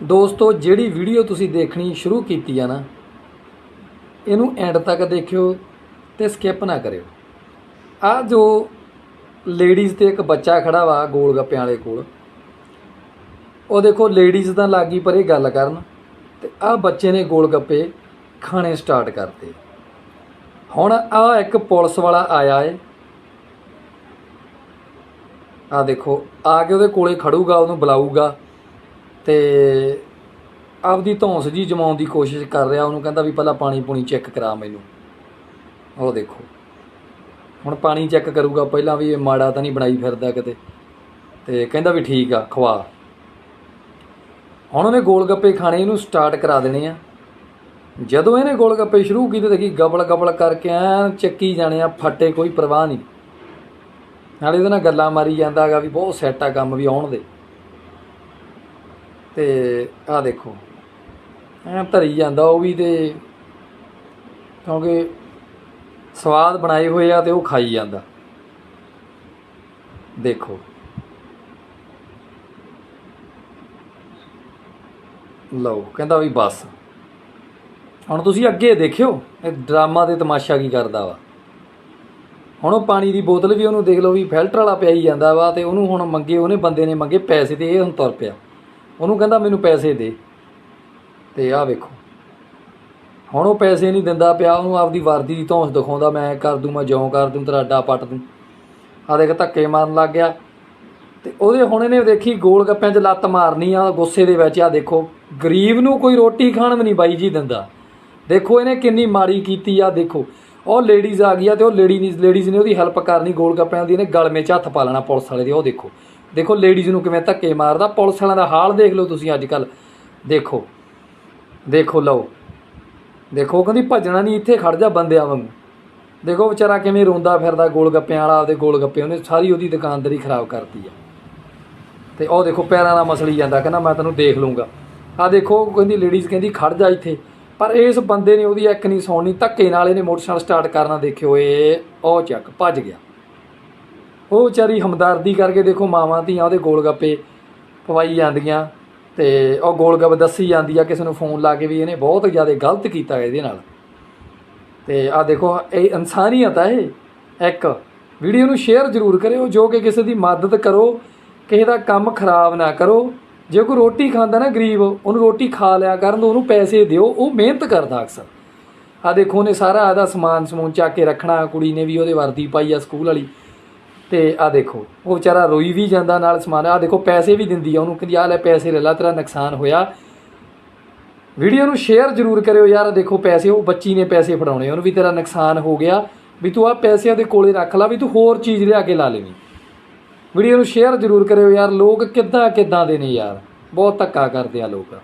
ਦੋਸਤੋ, ਜਿਹੜੀ ਵੀਡੀਓ ਤੁਸੀਂ ਦੇਖਣੀ ਸ਼ੁਰੂ ਕੀਤੀ ਆ ਨਾ, ਇਹਨੂੰ ਐਂਡ ਤੱਕ ਦੇਖਿਓ ਤੇ ਸਕਿਪ ਨਾ ਕਰਿਓ। ਆ ਜੋ ਲੇਡੀਜ਼ ਤੇ ਇੱਕ ਬੱਚਾ ਖੜਾ ਵਾ ਗੋਲ ਗੱਪਿਆਂ ਵਾਲੇ ਕੋਲ, ਉਹ ਦੇਖੋ ਲੇਡੀਜ਼ ਤਾਂ ਲੱਗੀ ਪਰ ਇਹ ਗੱਲ ਕਰਨ, ਤੇ ਆ ਬੱਚੇ ਨੇ ਗੋਲ ਗੱਪੇ ਖਾਣੇ ਸਟਾਰਟ ਕਰਤੇ। ਹੁਣ ਆ ਇੱਕ ਪੁਲਿਸ ਵਾਲਾ ਆਇਆ ਏ। ਆ ਦੇਖੋ, ਆ ਕੇ ਉਹਦੇ ਕੋਲੇ ਖੜੂਗਾ, ਉਹਨੂੰ ਬੁਲਾਊਗਾ। ਤੇ ਆਪਦੀ ਧੌਂਸ ਜੀ ਜਮਾਉਣ ਦੀ ਕੋਸ਼ਿਸ਼ ਕਰ ਰਿਹਾ, ਉਹਨੂੰ ਕਹਿੰਦਾ ਵੀ ਪਹਿਲਾਂ ਪਾਣੀ ਪੂਣੀ ਚੈੱਕ ਕਰਾ ਮੈਨੂੰ। ਉਹ ਦੇਖੋ। ਹੁਣ ਪਾਣੀ ਚੈੱਕ ਕਰੂਗਾ, ਪਹਿਲਾਂ ਵੀ ਇਹ ਮਾੜਾ ਤਾਂ ਨਹੀਂ ਬਣਾਈ ਫਿਰਦਾ ਕਿਤੇ। ਤੇ ਕਹਿੰਦਾ ਵੀ ਠੀਕ ਆ, ਖਵਾ। ਹੁਣ ਉਹਨੇ ਗੋਲ ਗੱਪੇ ਖਾਣੇ, ਇਹਨੂੰ ਸਟਾਰਟ ਕਰਾ ਦੇਣੇ ਆ। ਜਦੋਂ ਇਹਨੇ ਗੋਲ ਗੱਪੇ ਸ਼ੁਰੂ ਕੀਤੇ, ਦੇਖੀ ਗਬਲ ਗਬਲ ਕਰਕੇ ਐ ਚੱਕੀ ਜਾਣੇ ਆ, ਫੱਟੇ ਕੋਈ ਪਰਵਾਹ ਨਹੀਂ। ਨਾਲੇ ਉਹਦੇ ਨਾਲ ਗੱਲਾਂ ਮਾਰੀ ਜਾਂਦਾਗਾ ਵੀ ਬਹੁਤ ਸੈੱਟ ਆ ਕੰਮ ਵੀ ਆਉਣ ਦੇ। ਤੇ ਆਹ ਦੇਖੋ, ਐ ਧਰੀ ਜਾਂਦਾ ਉਹ ਵੀ ਤੇ ਕਿਉਂਕਿ ਸਵਾਦ ਬਣਾਏ ਹੋਏ ਆ ਤੇ ਉਹ ਖਾਈ ਜਾਂਦਾ। ਦੇਖੋ। ਲਓ, ਕਹਿੰਦਾ ਵੀ ਬਸ। ਹੁਣ ਤੁਸੀਂ ਅੱਗੇ ਦੇਖਿਓ, ਇਹ ਡਰਾਮਾ ਤੇ ਤਮਾਸ਼ਾ ਕੀ ਕਰਦਾ ਵਾ। ਹੁਣ ਉਹ ਪਾਣੀ ਦੀ ਬੋਤਲ ਵੀ ਉਹਨੂੰ ਦੇਖ ਲਓ ਵੀ ਫਿਲਟਰ ਵਾਲਾ ਪਿਆਈ ਜਾਂਦਾ ਵਾ ਤੇ ਉਹਨੂੰ ਹੁਣ ਮੰਗੇ, ਉਹਨੇ ਬੰਦੇ ਨੇ ਮੰਗੇ ਪੈਸੇ ਤੇ ਇਹ ਹੁਣ ਤੁਰ ਪਿਆ। ਉਹਨੂੰ ਕਹਿੰਦਾ ਮੈਨੂੰ ਪੈਸੇ ਦੇ। ਤੇ ਆਹ ਵੇਖੋ। ਹੁਣ ਉਹ ਪੈਸੇ ਨਹੀਂ ਦਿੰਦਾ ਪਿਆ, ਉਹਨੂੰ ਆਪਦੀ ਵਰਦੀ ਦੀ ਧੌਂਸ ਦਿਖਾਉਂਦਾ, ਮੈਂ ਕਰ ਦੂੰ, ਮੈਂ ਜਿਉਂ ਕਰ ਦੂੰ, ਤੇਰਾ ਅੱਡਾ ਪੱਟ ਦੂੰ। ਆ ਦੇਖ ਧੱਕੇ ਮਾਰਨ ਲੱਗ ਗਿਆ। ਤੇ ਉਹਦੇ ਹੁਣ ਇਹਨੇ ਦੇਖੀ ਗੋਲ ਗੱਪਿਆਂ 'ਚ ਲੱਤ ਮਾਰਨੀ ਆ, ਗੁੱਸੇ ਦੇ ਵਿੱਚ ਆ ਦੇਖੋ। ਗਰੀਬ ਨੂੰ ਕੋਈ ਰੋਟੀ ਖਾਣ ਵੀ ਨਹੀਂ ਬਾਈ ਜੀ ਦਿੰਦਾ। ਦੇਖੋ ਇਹਨੇ ਕਿੰਨੀ ਮਾੜੀ ਕੀਤੀ ਆ, ਦੇਖੋ। ਉਹ ਲੇਡੀਜ਼ ਆ ਗਈ ਆ ਤੇ ਉਹ ਲੇਡੀ ਲੇਡੀਜ਼ ਨੇ ਉਹਦੀ ਹੈਲਪ ਕਰਨੀ ਗੋਲ ਗੱਪਿਆਂ ਦੀ, ਇਹਨੇ ਗਲਮੇ 'ਚ ਹੱਥ ਪਾ ਲੈਣਾ ਪੁਲਿਸ ਵਾਲੇ ਦੇ, ਉਹ ਦੇਖੋ। ਦੇਖੋ ਲੇਡੀਜ਼ ਨੂੰ ਕਿਵੇਂ ਧੱਕੇ ਮਾਰਦਾ, ਪੁਲਿਸ ਵਾਲਿਆਂ ਦਾ ਹਾਲ ਦੇਖ ਲਓ ਤੁਸੀਂ ਅੱਜ ਕੱਲ ਦੇਖੋ ਦੇਖੋ, ਲਓ। ਦੇਖੋ ਕਹਿੰਦੀ ਭੱਜਣਾ ਨਹੀਂ, ਇੱਥੇ ਖੜ ਜਾ ਬੰਦਿਆਂ ਵਾਂਗੂ। ਦੇਖੋ, ਵਿਚਾਰਾ ਕਿਵੇਂ ਰੋਂਦਾ ਫਿਰਦਾ, ਗੋਲ ਗੱਪਿਆਂ ਵਾਲਾ ਆਪਦੇ ਗੋਲ ਗੱਪੇ, ਉਹਨੇ ਸਾਰੀ ਉਹਦੀ ਦੁਕਾਨਦਾਰੀ ਖਰਾਬ ਕਰਤੀ ਆ। ਤੇ ਉਹ ਦੇਖੋ, ਪੈਰਾਂ ਨਾਲ ਮਸਲੀ ਜਾਂਦਾ, ਕਹਿੰਦਾ, ਮੈਂ ਤੈਨੂੰ ਦੇਖ ਲੂੰਗਾ ਆ ਦੇਖੋ ਕਹਿੰਦੀ ਲੇਡੀਜ਼ ਕਹਿੰਦੀ ਖੜ ਜਾ ਇੱਥੇ। ਪਰ ਇਸ ਬੰਦੇ ਨੇ ਉਹਦੀ ਇੱਕ ਨਹੀਂ ਸੌਣੀ ਧੱਕੇ ਨਾਲ ਇਹਨੇ ਮੋਟਰਸਾਈਕਲ ਸਟਾਰਟ ਕਰਨਾ, ਦੇਖਿਓ, ਇਹ ਉਹ ਚੱਕ, ਭੱਜ ਗਿਆ। ਉਹ ਵਿਚਾਰੀ ਹਮਦਰਦੀ ਕਰਕੇ ਦੇਖੋ ਮਾਵਾਂ ਧੀਆਂ ਉਹਦੇ ਗੋਲ ਗੱਪੇ ਪਵਾਈ ਜਾਂਦੀਆਂ ਤੇ ਉਹ ਗੋਲ ਗੱਪ ਦੱਸੀ ਜਾਂਦੀ ਆ, ਕਿਸੇ ਨੂੰ ਫੋਨ ਲਾ ਕੇ ਵੀ ਇਹਨੇ ਬਹੁਤ ਜ਼ਿਆਦਾ ਗਲਤ ਕੀਤਾ ਇਹਦੇ ਨਾਲ। ਤੇ ਆ ਦੇਖੋ, ਇਹ ਇਨਸਾਨੀਅਤ ਆ ਇਹ। ਇੱਕ, ਵੀਡੀਓ ਨੂੰ ਸ਼ੇਅਰ ਜ਼ਰੂਰ ਕਰਿਓ, ਜੋ ਕਿ ਕਿਸੇ ਦੀ ਮਦਦ ਕਰੋ, ਕਿਸੇ ਦਾ ਕੰਮ ਖਰਾਬ ਨਾ ਕਰੋ। ਜੇ ਕੋਈ ਰੋਟੀ ਖਾਂਦਾ ਨਾ ਗਰੀਬ, ਉਹਨੂੰ ਰੋਟੀ ਖਾ ਲਿਆ ਕਰਨ ਦੋ ਉਹਨੂੰ ਪੈਸੇ ਦਿਓ, ਉਹ ਮਿਹਨਤ ਕਰਦਾ ਅਕਸਰ। ਆ ਦੇਖੋ, ਉਹਨੇ ਸਾਰਾ ਆਦਾ ਸਮਾਨ ਸਮੂਨ ਚੱਕ ਕੇ ਰੱਖਣਾ, ਕੁੜੀ ਨੇ ਵੀ ਉਹਦੇ ਵਰਦੀ ਪਾਈ ਆ ਸਕੂਲ ਵਾਲੀ। ਤੇ ਆ ਦੇਖੋ, ਉਹ ਵਿਚਾਰਾ ਰੋਈ ਵੀ ਜਾਂਦਾ ਨਾਲ ਸਮਾਨ ਆ ਦੇਖੋ ਪੈਸੇ ਵੀ ਦਿੰਦੀ ਆ ਉਹਨੂੰ, ਕਹਿੰਦੀ ਆ ਲੈ ਪੈਸੇ ਲੈ ਲਾ, ਤੇਰਾ ਨੁਕਸਾਨ ਹੋਇਆ। ਵੀਡੀਓ ਨੂੰ ਸ਼ੇਅਰ ਜ਼ਰੂਰ ਕਰਿਓ ਯਾਰ ਦੇਖੋ ਪੈਸੇ, ਉਹ ਬੱਚੀ ਨੇ ਪੈਸੇ ਫੜਾਉਣੇ ਉਹਨੂੰ ਵੀ ਤੇਰਾ ਨੁਕਸਾਨ ਹੋ ਗਿਆ। ਵੀ ਤੂੰ ਆ ਪੈਸਿਆਂ ਦੇ ਕੋਲੇ ਰੱਖ ਲਾ, ਵੀ ਤੂੰ ਹੋਰ ਚੀਜ਼ ਲਿਆ ਕੇ ਲਾ ਲੈਵੀਂ। ਵੀਡੀਓ ਨੂੰ ਸ਼ੇਅਰ ਜ਼ਰੂਰ ਕਰਿਓ ਯਾਰ, ਲੋਕ ਕਿੱਦਾਂ ਕਿੱਦਾਂ ਦੇ ਨੇ ਯਾਰ, ਬਹੁਤ ਧੱਕਾ ਕਰਦੇ ਆ ਲੋਕ।